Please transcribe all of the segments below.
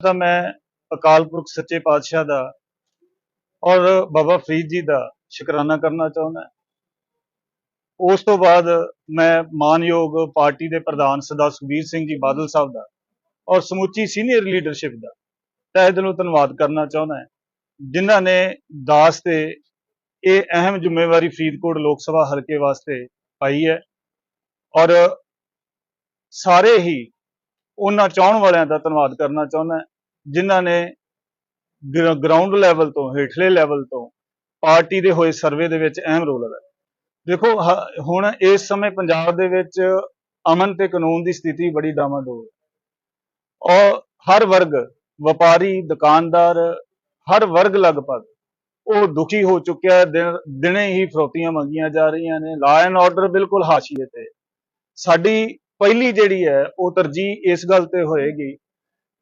ਤਾਂ ਮੈਂ ਅਕਾਲ ਪੁਰਖ ਸੱਚੇ ਪਾਤਸ਼ਾਹ ਦਾ ਔਰ ਬਾਬਾ ਫਰੀਦ ਜੀ ਦਾ ਸ਼ੁਕਰਾਨਾ ਕਰਨਾ ਚਾਹੁੰਦਾ ਉਸ ਤੋਂ ਬਾਅਦ ਮੈਂ ਮਾਨਯੋਗ ਪਾਰਟੀ ਦੇ ਪ੍ਰਧਾਨ ਸਰਦਾਰ ਸੁਖਬੀਰ ਸਿੰਘ ਜੀ ਬਾਦਲ ਸਾਹਿਬ ਦਾ ਔਰ ਸਮੁੱਚੀ ਸੀਨੀਅਰ ਲੀਡਰਸ਼ਿਪ ਦਾ ਤਹਿ ਦਿਲੋਂ ਧੰਨਵਾਦ ਕਰਨਾ ਚਾਹੁੰਦਾ ਹਾਂ। ਜਿਨ੍ਹਾਂ ਨੇ ਦਾਸ ਤੇ ਇਹ ਅਹਿਮ ਜ਼ਿੰਮੇਵਾਰੀ ਫਰੀਦਕੋਟ ਲੋਕ ਸਭਾ ਹਲਕੇ ਵਾਸਤੇ ਪਾਈ ਹੈ ਔਰ ਸਾਰੇ ਹੀ ਉਹਨਾਂ ਚਾਹਣ ਵਾਲਿਆਂ ਦਾ ਧੰਨਵਾਦ ਕਰਨਾ ਚਾਹੁੰਦਾ ਜਿਨ੍ਹਾਂ ਨੇ ਗਰਾਊਂਡ ਲੈਵਲ ਤੋਂ, ਹੇਠਲੇ ਲੈਵਲ ਤੋਂ ਪਾਰਟੀ ਦੇ ਹੋਏ ਸਰਵੇ ਦੇ ਵਿੱਚ ਅਹਿਮ ਰੋਲ ਅਦਾ ਦੇਖੋ, ਹ- ਹੁਣ ਇਸ ਸਮੇਂ ਪੰਜਾਬ ਦੇ ਵਿੱਚ ਅਮਨ ਤੇ ਕਾਨੂੰਨ ਦੀ ਸਥਿਤੀ ਬੜੀ ਡਾਮਾਡੋਲ ਔਰ ਹਰ ਵਰਗ, ਵਪਾਰੀ, ਦੁਕਾਨਦਾਰ, ਹਰ ਵਰਗ ਲਗਭਗ ਉਹ ਦੁਖੀ ਹੋ ਚੁੱਕਿਆ ਹੈ। ਦਿਨ- ਦਿਨੇ ਹੀ ਫਰੋਤੀਆਂ ਮੰਗੀਆਂ ਜਾ ਰਹੀਆਂ ਨੇ। ਲਾ ਐਂਡ ਆਰਡਰ ਬਿਲਕੁਲ ਹਾਸ਼ੀਏ ਤੇ ਸਾਡੀ ਪਹਿਲੀ ਜਿਹੜੀ ਹੈ, ਉਹ ਤਰਜੀਹ ਇਸ ਗੱਲ ਤੇ ਹੋਏਗੀ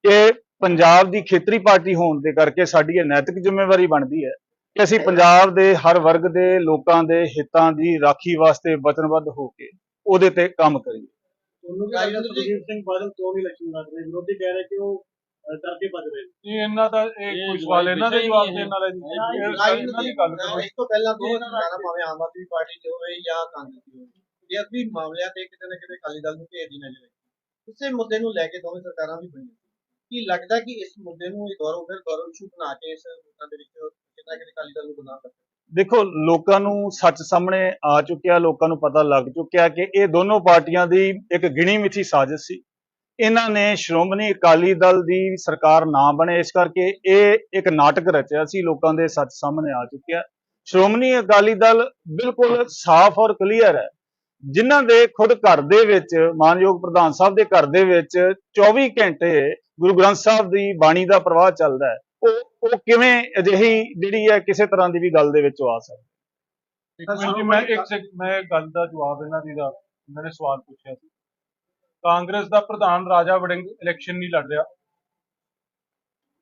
ਕਿ ਪੰਜਾਬ ਦੀ ਖੇਤਰੀ ਪਾਰਟੀ ਹੋਣ ਦੇ ਕਰਕੇ ਸਾਡੀ ਇਹ ਨੈਤਿਕ ਜ਼ਿੰਮੇਵਾਰੀ ਬਣਦੀ ਹੈ ਕਿ ਅਸੀਂ ਪੰਜਾਬ ਦੇ ਹਰ ਵਰਗ ਦੇ ਲੋਕਾਂ ਦੇ ਹਿੱਤਾਂ ਦੀ ਰਾਖੀ ਵਾਸਤੇ ਵਚਨਬੱਧ ਹੋ ਕੇ ਉਹਦੇ ਤੇ ਕੰਮ ਕਰੀਏ। ਸੁਖਬੀਰ ਸਿੰਘ ਬਾਦਲ ਕਿਉਂ ਨਹੀਂ ਇਲੈਕਸ਼ਨ ਲੜ ਰਹੇ? ਵਿਰੋਧੀ ਕਹਿ ਰਹੇ ਕਿ ਉਹ ਅਹ, ਡਰ ਕੇ ਭੱਜ ਰਹੇ ਨੇ। ਇਹ ਇਹਨਾਂ ਦਾ ਇਹ ਕੋਈ ਸਵਾਲ ਇਹਨਾਂ ਦੇ ਜਵਾਬ ਦੇਣ ਵਾਲਾ ਜੀ ਇਹ ਇਹਨਾਂ ਦੀ ਗੱਲ ਕਰੋ। ਇਸ ਤੋਂ ਪਹਿਲਾਂ ਦੋ ਸਰਕਾਰਾਂ ਭਾਵੇਂ ਆਮ ਆਦਮੀ ਪਾਰਟੀ ਦੀ ਹੋਵੇ ਜਾਂ ਕਾਂਗਰਸ ਦੀ ਹੋਵੇ। ਇਹ ਅਸਲੀ ਮਾਮਲਿਆਂ ਤੇ ਕਿਤੇ ਨਾ ਕਿਤੇ ਅਕਾਲੀ ਦਲ ਨੂੰ ਘੇਰਦੀ ਨਜ਼ਰ ਆਈ ਮੁੱਦੇ ਨੂੰ ਲੈ ਕੇ ਦੋਵੇਂ ਸਰਕਾਰਾਂ ਵੀ ਬਣੀਆਂ। ਕੀ ਲੱਗਦਾ ਕਿ ਇਸ ਮੁੱਦੇ ਨੂੰ ਦੁਬਾਰਾ ਫਿਰ ਦੁਬਾਰਾ ਇਸ਼ੂ ਬਣਾ ਕੇ ਇਸ ਮੁੱਦਾਂ ਦੇ ਵਿੱਚ ਕਿਤੇ ਨਾ ਅਕਾਲੀ ਦਲ ਨੂੰ ਗੁਨਾਹ ਕਰ ਦੇਖੋ, ਲੋਕਾਂ ਨੂੰ ਸੱਚ ਸਾਹਮਣੇ ਆ ਚੁੱਕਿਆ, ਲੋਕਾਂ ਨੂੰ ਪਤਾ ਲੱਗ ਚੁੱਕਿਆ ਕਿ ਇਹ ਦੋਨੋਂ ਪਾਰਟੀਆਂ ਦੀ ਇੱਕ ਗਿਣੀ ਮਿਥੀ ਸਾਜ਼ਿਸ਼ ਸੀ। ਇਹਨਾਂ ਨੇ ਸ਼੍ਰੋਮਣੀ ਅਕਾਲੀ ਦਲ ਦੀ ਸਰਕਾਰ ਨਾ ਬਣੇ, ਇਸ ਕਰਕੇ ਇਹ ਇੱਕ ਨਾਟਕ ਰਚਿਆ ਸੀ, ਲੋਕਾਂ ਦੇ ਸੱਚ ਸਾਹਮਣੇ ਆ ਚੁੱਕਿਆ। ਸ਼੍ਰੋਮਣੀ ਅਕਾਲੀ ਦਲ ਬਿਲਕੁਲ ਸਾਫ਼ ਔਰ ਕਲੀਅਰ ਹੈ। ਜਿਨ੍ਹਾਂ ਦੇ ਖੁਦ ਘਰ ਦੇ ਵਿੱਚ, ਮਾਨਯੋਗ ਪ੍ਰਧਾਨ ਸਾਹਿਬ ਦੇ ਘਰ ਦੇ ਵਿੱਚ 24 ਘੰਟੇ ਗੁਰੂ ਗ੍ਰੰਥ ਸਾਹਿਬ ਦੀ ਬਾਣੀ ਦਾ ਪ੍ਰਵਾਹ ਚੱਲਦਾ ਹੈ। ਉਹ ਉਹ ਕਿਵੇਂ ਅਜਿਹੀ ਜਿਹੜੀ ਹੈ ਕਿਸੇ ਤਰ੍ਹਾਂ ਦੀ ਵੀ ਗੱਲ ਦੇ ਵਿੱਚ ਆ ਸਕਦੀ ਜੀ, ਮੈਂ ਇੱਕ ਮੈਂ ਗੱਲ ਦਾ ਜਵਾਬ ਇਹਨਾਂ ਦੀ ਦਾ ਇਹਨਾਂ ਸਵਾਲ ਪੁੱਛਿਆ ਸੀ। ਕਾਂਗਰਸ ਦਾ ਪ੍ਰਧਾਨ ਰਾਜਾ ਵੜਿੰਗ ਇਲੈਕਸ਼ਨ ਨਹੀਂ ਲੜ ਰਿਹਾ।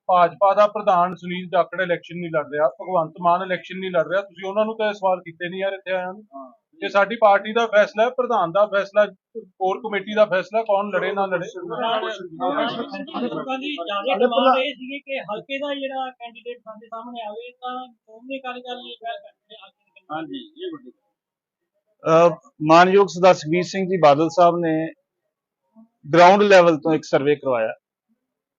ਭਾਜਪਾ ਦਾ ਪ੍ਰਧਾਨ ਸੁਨੀਲ ਜਾਖੜ ਇਲੈਕਸ਼ਨ ਨਹੀਂ ਲੜ ਰਿਹਾ ਭਗਵੰਤ ਮਾਨ ਇਲੈਕਸ਼ਨ ਨਹੀਂ ਲੜ ਰਿਹਾ ਤੁਸੀਂ ਉਹਨਾਂ ਨੂੰ ਤਾਂ ਇਹ ਸਵਾਲ ਕੀਤੇ ਨਹੀਂ ਯਾਰ ਇੱਥੇ ਆਇਆਂ ਨੂੰ। ਇਹ ਸਾਡੀ ਪਾਰਟੀ ਦਾ ਫੈਸਲਾ ਹੈ ਪ੍ਰਧਾਨ ਦਾ ਫੈਸਲਾ ਕੋਰ ਕਮੇਟੀ ਦਾ ਫੈਸਲਾ ਕੌਣ ਲੜੇ ਨਾ ਲੜੇ? ਦੀ ਜ਼ਿਆਦਾ ਡਿਮਾਂਡ ਇਹ ਸੀਗੀ ਕਿ ਹਲਕੇ ਦਾ ਜਿਹੜਾ ਕੈਂਡੀਡੇਟ ਸਾਡੇ ਸਾਹਮਣੇ ਆਵੇ ਤਾਂ ਹਾਂਜੀ ਇਹ ਵੱਡੀ ਮਾਨਯੋਗ ਸਰਦਾਰ ਸੁਖਬੀਰ ਸਿੰਘ ਜੀ ਬਾਦਲ ਸਾਹਿਬ ਨੇ ਗਰਾਊਂਡ ਲੈਵਲ ਤੋਂ ਇੱਕ ਸਰਵੇ ਕਰਵਾਇਆ।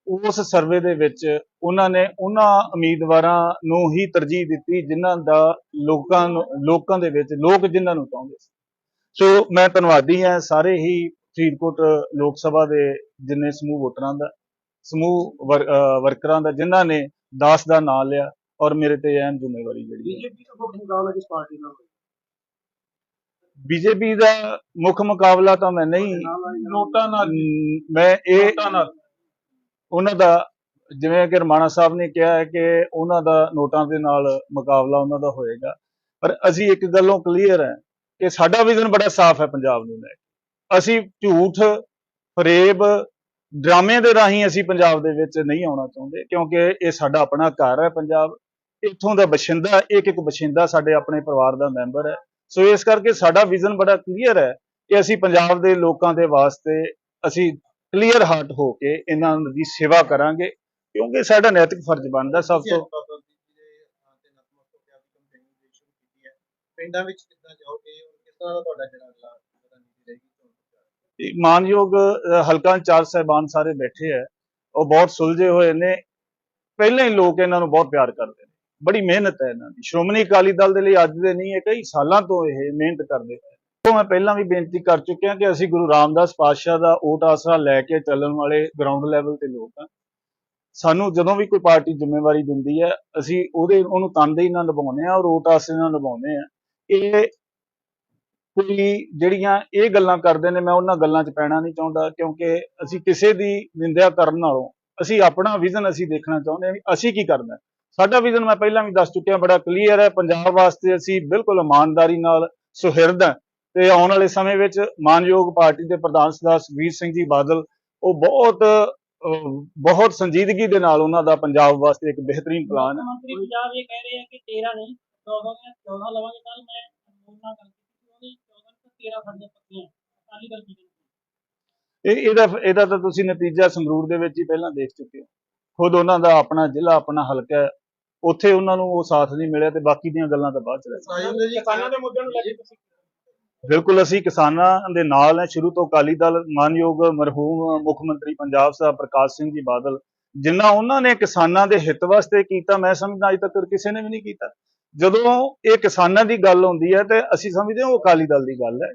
ਉਸ ਸਰਵੇ ਦੇ ਵਿੱਚ ਉਹਨਾਂ ਨੇ ਉਹਨਾਂ ਉਮੀਦਵਾਰਾਂ ਨੂੰ ਹੀ ਤਰਜੀਹ ਦਿੱਤੀ ਜਿਨ੍ਹਾਂ ਦਾ ਲੋਕਾਂ ਲੋਕਾਂ ਦੇ ਵਿੱਚ ਲੋਕ ਜਿਨ੍ਹਾਂ ਨੂੰ ਚਾਹੁੰਦੇ ਸੀ। ਸੋ ਮੈਂ ਧੰਨਵਾਦੀ ਹਾਂ ਸਾਰੇ ਹੀ ਫਰੀਦਕੋਟ ਲੋਕ ਸਭਾ ਦੇ ਜਿੰਨੇ ਸਮੂਹ ਵੋਟਰਾਂ ਦਾ ਸਮੂਹ ਵਰਕਰਾਂ ਦਾ ਜਿਨ੍ਹਾਂ ਨੇ ਦਾਸ ਦਾ ਨਾਮ ਲਿਆ ਔਰ ਮੇਰੇ ਤੇ ਅਹਿਮ ਜ਼ਿੰਮੇਵਾਰੀ ਜਿਹੜੀ ਹੈ। ਬੀਜੇਪੀ ਦਾ ਮੁੱਖ ਮੁਕਾਬਲਾ ਕਿਸ ਪਾਰਟੀ ਨਾਲ ਹੋਇਆ? ਬੀਜੇਪੀ ਦਾ ਮੁੱਖ ਮੁਕਾਬਲਾ ਤਾਂ ਮੈਂ ਨਹੀਂ ਨੋਟਾਂ ਨਾਲ ਮੈਂ ਇਹ ਨੋਟਾਂ ਨਾਲ। ਉਹਨਾਂ ਦਾ, ਜਿਵੇਂ ਕਿ ਰਮਾਣਾ ਸਾਹਿਬ ਨੇ ਕਿਹਾ ਹੈ ਕਿ ਉਹਨਾਂ ਦਾ ਨੋਟਾਂ ਦੇ ਨਾਲ ਮੁਕਾਬਲਾ ਉਹਨਾਂ ਦਾ ਹੋਏਗਾ। ਪਰ ਅਸੀਂ ਇੱਕ ਗੱਲੋਂ ਕਲੀਅਰ ਹੈ ਕਿ ਸਾਡਾ ਵਿਜ਼ਨ ਬੜਾ ਸਾਫ਼ ਹੈ ਪੰਜਾਬ ਨੂੰ ਲੈ ਕੇ। ਅਸੀਂ ਝੂਠ ਫਰੇਬ ਡਰਾਮੇ ਦੇ ਰਾਹੀਂ ਅਸੀਂ ਪੰਜਾਬ ਦੇ ਵਿੱਚ ਨਹੀਂ ਆਉਣਾ ਚਾਹੁੰਦੇ, ਕਿਉਂਕਿ ਇਹ ਸਾਡਾ ਆਪਣਾ ਘਰ ਹੈ ਪੰਜਾਬ। ਇੱਥੋਂ ਦਾ ਬਸ਼ਿੰਦਾ, ਇੱਕ ਇੱਕ ਬਸ਼ਿੰਦਾ ਸਾਡੇ ਆਪਣੇ ਪਰਿਵਾਰ ਦਾ ਮੈਂਬਰ ਹੈ। ਸੋ ਇਸ ਕਰਕੇ ਸਾਡਾ ਵਿਜ਼ਨ ਬੜਾ ਕਲੀਅਰ ਹੈ ਕਿ ਅਸੀਂ ਪੰਜਾਬ ਦੇ ਲੋਕਾਂ ਦੇ ਵਾਸਤੇ ਅਸੀਂ ਕਲੀਅਰ ਹਾਰਟ ਹੋ ਕੇ ਇਹਨਾਂ ਦੀ ਸੇਵਾ ਕਰਾਂਗੇ ਕਿਉਂਕਿ ਸਾਡਾ ਨੈਤਿਕ ਫਰਜ਼ ਬਣਦਾ ਸਭ ਤੋਂ। ਪਿੰਡਾਂ ਵਿੱਚ ਕਿੱਦਾਂ ਜਾਓਗੇ ਔਰ ਕਿਸ ਤਰ੍ਹਾਂ ਦਾ ਤੁਹਾਡਾ ਜਿਹੜਾ ਅਗਲਾ ਮਾਨਯੋਗ ਹਲਕਾ ਇੰਚਾਰਜ ਸਾਹਿਬਾਨ ਸਾਰੇ ਬੈਠੇ ਹੈ ਉਹ ਬਹੁਤ ਸੁਲਝੇ ਹੋਏ ਨੇ। ਪਹਿਲਾਂ ਹੀ ਲੋਕ ਇਹਨਾਂ ਨੂੰ ਬਹੁਤ ਪਿਆਰ ਕਰਦੇ ਨੇ। ਬੜੀ ਮਿਹਨਤ ਹੈ ਇਹਨਾਂ ਦੀ। ਸ਼੍ਰੋਮਣੀ ਅਕਾਲੀ ਦਲ ਦੇ ਲਈ ਅੱਜ ਦੇ ਨਹੀਂ ਇਹ ਕਈ ਸਾਲਾਂ ਤੋਂ ਇਹ ਮਿਹਨਤ ਕਰਦੇ ਪਏ ਮੈਂ ਪਹਿਲਾਂ ਵੀ ਬੇਨਤੀ ਕਰ ਚੁੱਕਿਆ ਕਿ ਅਸੀਂ ਗੁਰੂ ਰਾਮਦਾਸ ਪਾਤਸ਼ਾਹ ਦਾ ਓਟ ਆਸਰਾ ਲੈ ਕੇ ਚੱਲਣ ਵਾਲੇ ਗਰਾਊਂਡ ਲੈਵਲ ਤੇ ਲੋਕ ਹਾਂ। ਸਾਨੂੰ ਜਦੋਂ ਵੀ ਕੋਈ ਪਾਰਟੀ ਜ਼ਿੰਮੇਵਾਰੀ ਦਿੰਦੀ ਹੈ, ਅਸੀਂ ਉਹਦੇ, ਉਹਨੂੰ ਤਨਦੇਹੀ ਨਾਲ ਨਿਭਾਉਂਦੇ ਆ ਔਰ ਓਟ ਆਸਰੇ ਨਾਲ ਨਿਭਾਉਂਦੇ ਆ ਇਹ ਕੋਈ ਜਿਹੜੀਆਂ ਇਹ ਗੱਲਾਂ ਕਰਦੇ ਨੇ, ਮੈਂ ਉਹਨਾਂ ਗੱਲਾਂ 'ਚ ਪੈਣਾ ਨਹੀਂ ਚਾਹੁੰਦਾ ਕਿਉਂਕਿ ਅਸੀਂ ਕਿਸੇ ਦੀ ਨਿੰਦਿਆ ਕਰਨ ਨਾਲੋਂ ਅਸੀਂ ਆਪਣਾ ਵਿਜ਼ਨ ਅਸੀਂ ਦੇਖਣਾ ਚਾਹੁੰਦੇ ਹਾਂ ਵੀ ਅਸੀਂ ਕੀ ਕਰਨਾ ਸਾਡਾ ਵਿਜ਼ਨ ਮੈਂ ਪਹਿਲਾਂ ਵੀ ਦੱਸ ਚੁੱਕਿਆ, ਬੜਾ ਕਲੀਅਰ ਹੈ। ਪੰਜਾਬ ਵਾਸਤੇ ਅਸੀਂ ਬਿਲਕੁਲ ਇਮਾਨਦਾਰੀ ਨਾਲ ਸੁਹਿਰਦ ਹਾਂ। ਤੇ ਆਉਣ ਵਾਲੇ ਸਮੇਂ ਵਿੱਚ ਮਾਨਯੋਗ ਪਾਰਟੀ ਦੇ ਪ੍ਰਧਾਨ ਸਰਦਾਰ ਸੁਖਬੀਰ ਸਿੰਘ ਜੀ ਬਾਦਲ ਉਹ ਬਹੁਤ ਬਹੁਤ ਸੰਜੀਦਗੀ ਦੇ ਨਾਲ ਉਹਨਾਂ ਦਾ ਪੰਜਾਬ ਵਾਸਤੇ ਇੱਕ ਬਿਹਤਰੀਨ ਪਲਾਨ ਹੈ। ਪੰਜਾਬ ਇਹ ਕਹਿ ਰਹੇ ਆ ਕਿ 13 ਨਹੀਂ 14 ਦੀਆਂ 14 ਲਵਾਂਗੇ ਕੱਲ ਮੈਂ ਉਹਨਾਂ ਗੱਲ ਕੀਤੀ ਉਹਦੀ 14 ਤੋਂ 13 ਸਾਡੀਆਂ ਪੱਕੀਆਂ ਅਕਾਲੀ ਦਲ ਕੀ ਕਹਿੰਦੇ ਇਹ ਇਹਦਾ ਇਹਦਾ ਤਾਂ ਤੁਸੀਂ ਨਤੀਜਾ ਸੰਗਰੂਰ ਦੇ ਵਿੱਚ ਹੀ ਪਹਿਲਾਂ ਦੇਖ ਚੁੱਕੇ ਹੋ। ਖੁਦ ਉਹਨਾਂ ਦਾ ਆਪਣਾ ਜ਼ਿਲ੍ਹਾ ਆਪਣਾ ਹਲਕਾ ਹੈ ਉੱਥੇ ਉਹਨਾਂ ਨੂੰ ਉਹ ਸਾਥ ਨਹੀਂ ਮਿਲਿਆ ਤੇ ਬਾਕੀ ਦੀਆਂ ਗੱਲਾਂ ਤਾਂ ਬਾਅਦ ਚ ਰਹਿ ਕਿਸਾਨਾਂ ਦੇ ਮੁੱਦਿਆਂ ਨੂੰ ਲੈ ਕੇ ਤੁਸੀਂ ਬਿਲਕੁਲ ਅਸੀਂ ਕਿਸਾਨਾਂ ਦੇ ਨਾਲ ਹੈ। ਸ਼ੁਰੂ ਤੋਂ ਅਕਾਲੀ ਦਲ ਮਾਨਯੋਗ ਮਰਹੂਮ ਮੁੱਖ ਮੰਤਰੀ ਪੰਜਾਬ ਸਾਹਿਬ ਪ੍ਰਕਾਸ਼ ਸਿੰਘ ਜੀ ਬਾਦਲ, ਜਿੰਨਾ ਉਹਨਾਂ ਨੇ ਕਿਸਾਨਾਂ ਦੇ ਹਿੱਤ ਵਾਸਤੇ ਕੀਤਾ, ਮੈਂ ਸਮਝਦਾ ਅੱਜ ਤੱਕ ਕਿਸੇ ਨੇ ਵੀ ਨਹੀਂ ਕੀਤਾ। ਜਦੋਂ ਇਹ ਕਿਸਾਨਾਂ ਦੀ ਗੱਲ ਆਉਂਦੀ ਹੈ ਤੇ ਅਸੀਂ ਸਮਝਦੇ ਹਾਂ ਉਹ ਅਕਾਲੀ ਦਲ ਦੀ ਗੱਲ ਹੈ,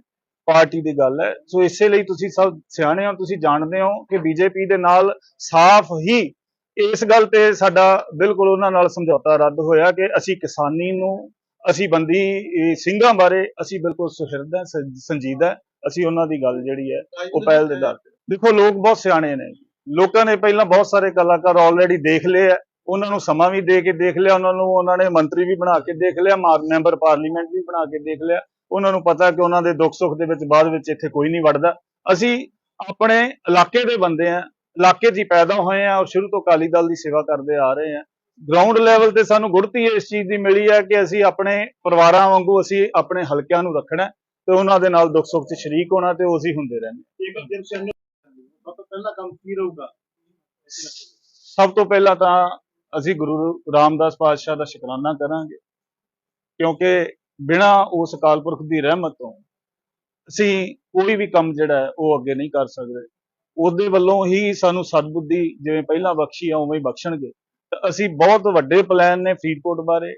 ਪਾਰਟੀ ਦੀ ਗੱਲ ਹੈ। ਸੋ ਇਸੇ ਲਈ ਤੁਸੀਂ ਸਭ ਸਿਆਣੇ ਹੋ, ਤੁਸੀਂ ਜਾਣਦੇ ਹੋ ਕਿ ਬੀਜੇਪੀ ਦੇ ਨਾਲ ਸਾਫ਼ ਹੀ ਇਸ ਗੱਲ ਤੇ ਸਾਡਾ ਬਿਲਕੁਲ ਉਹਨਾਂ ਨਾਲ ਸਮਝੌਤਾ ਰੱਦ ਹੋਇਆ ਕਿ ਅਸੀਂ ਕਿਸਾਨੀ ਨੂੰ ਅਸੀਂ ਬੰਦੀ ਸਿੰਘਾਂ ਬਾਰੇ ਅਸੀਂ ਬਿਲਕੁਲ ਸੁਹਿਰਦ ਹੈ ਸੰਜੀਦਾ। ਅਸੀਂ ਉਹਨਾਂ ਦੀ ਗੱਲ ਜਿਹੜੀ ਹੈ ਉਹ ਪਹਿਲ ਦੇ ਦਰ ਦੇਖੋ ਲੋਕ ਬਹੁਤ ਸਿਆਣੇ ਨੇ ਲੋਕਾਂ ਨੇ ਪਹਿਲਾਂ ਬਹੁਤ ਸਾਰੇ ਕਲਾਕਾਰ ਆਲਰੇਡੀ ਦੇਖ ਲਏ ਆ। ਉਹਨਾਂ ਨੂੰ ਸਮਾਂ ਵੀ ਦੇ ਕੇ ਦੇਖ ਲਿਆ ਉਹਨਾਂ ਨੂੰ ਉਹਨਾਂ ਨੇ ਮੰਤਰੀ ਵੀ ਬਣਾ ਕੇ ਦੇਖ ਲਿਆ ਮੈਂਬਰ ਪਾਰਲੀਮੈਂਟ ਵੀ ਬਣਾ ਕੇ ਦੇਖ ਲਿਆ। ਉਹਨਾਂ ਨੂੰ ਪਤਾ ਕਿ ਉਹਨਾਂ ਦੇ ਦੁੱਖ ਸੁੱਖ ਦੇ ਵਿੱਚ ਬਾਅਦ ਵਿੱਚ ਇੱਥੇ ਕੋਈ ਨਹੀਂ ਵੜਦਾ। ਅਸੀਂ ਆਪਣੇ ਇਲਾਕੇ ਦੇ ਬੰਦੇ ਆ ਇਲਾਕੇ 'ਚ ਹੀ ਪੈਦਾ ਹੋਏ ਆ ਔਰ ਸ਼ੁਰੂ ਤੋਂ ਅਕਾਲੀ ਦਲ ਦੀ ਸੇਵਾ ਕਰਦੇ ਆ ਰਹੇ ਆ। ਗਰਾਊਂਡ ਲੈਵਲ ਤੇ ਸਾਨੂੰ ਗੁੜਤੀ ਇਸ ਚੀਜ਼ ਦੀ ਮਿਲੀ ਹੈ ਕਿ ਅਸੀਂ ਆਪਣੇ ਪਰਿਵਾਰਾਂ ਵਾਂਗੂ ਅਸੀਂ ਆਪਣੇ ਹਲਕਿਆਂ ਨੂੰ ਰੱਖਣਾ ਤੇ ਉਹਨਾਂ ਦੇ ਨਾਲ ਦੁੱਖ ਸੁੱਖ 'ਚ ਸ਼ਰੀਕ ਹੋਣਾ ਤੇ ਉਹ ਅਸੀਂ ਹੁੰਦੇ ਰਹਿਣਾ ਪਹਿਲਾ ਕੰਮ ਕੀ ਰਹੂਗਾ? ਸਭ ਤੋਂ ਪਹਿਲਾਂ ਤਾਂ ਅਸੀਂ ਗੁਰੂ ਰਾਮਦਾਸ ਪਾਤਸ਼ਾਹ ਦਾ ਸ਼ੁਕਰਾਨਾ ਕਰਾਂਗੇ ਕਿਉਂਕਿ ਬਿਨਾਂ ਉਸ ਅਕਾਲ ਪੁਰਖ ਦੀ ਰਹਿਮਤ ਤੋਂ ਅਸੀਂ ਕੋਈ ਵੀ ਕੰਮ ਜਿਹੜਾ ਹੈ ਉਹ ਅੱਗੇ ਨਹੀਂ ਕਰ ਸਕਦੇ। ਉਹਦੇ ਵੱਲੋਂ ਹੀ ਸਾਨੂੰ ਸਤਬੁੱਧੀ ਜਿਵੇਂ ਪਹਿਲਾਂ ਬਖਸ਼ੀ ਆ ਉਵੇਂ ਹੀ ਬਖਸ਼ਣਗੇ। ਅਸੀਂ ਬਹੁਤ ਵੱਡੇ ਪਲਾਨ ਨੇ ਫਰੀਦਕੋਟ ਬਾਰੇ,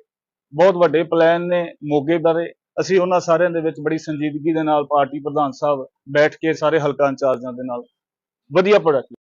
ਬਹੁਤ ਵੱਡੇ ਪਲਾਨ ਨੇ ਮੋਗੇ ਬਾਰੇ। ਅਸੀਂ ਉਹਨਾਂ ਸਾਰਿਆਂ ਦੇ ਵਿੱਚ ਬੜੀ ਸੰਜੀਦਗੀ ਦੇ ਨਾਲ ਪਾਰਟੀ ਪ੍ਰਧਾਨ ਸਾਹਿਬ ਬੈਠ ਕੇ ਸਾਰੇ ਹਲਕਾ ਇੰਚਾਰਜਾਂ ਦੇ ਨਾਲ ਵਧੀਆ ਪ੍ਰੋਡਕਟ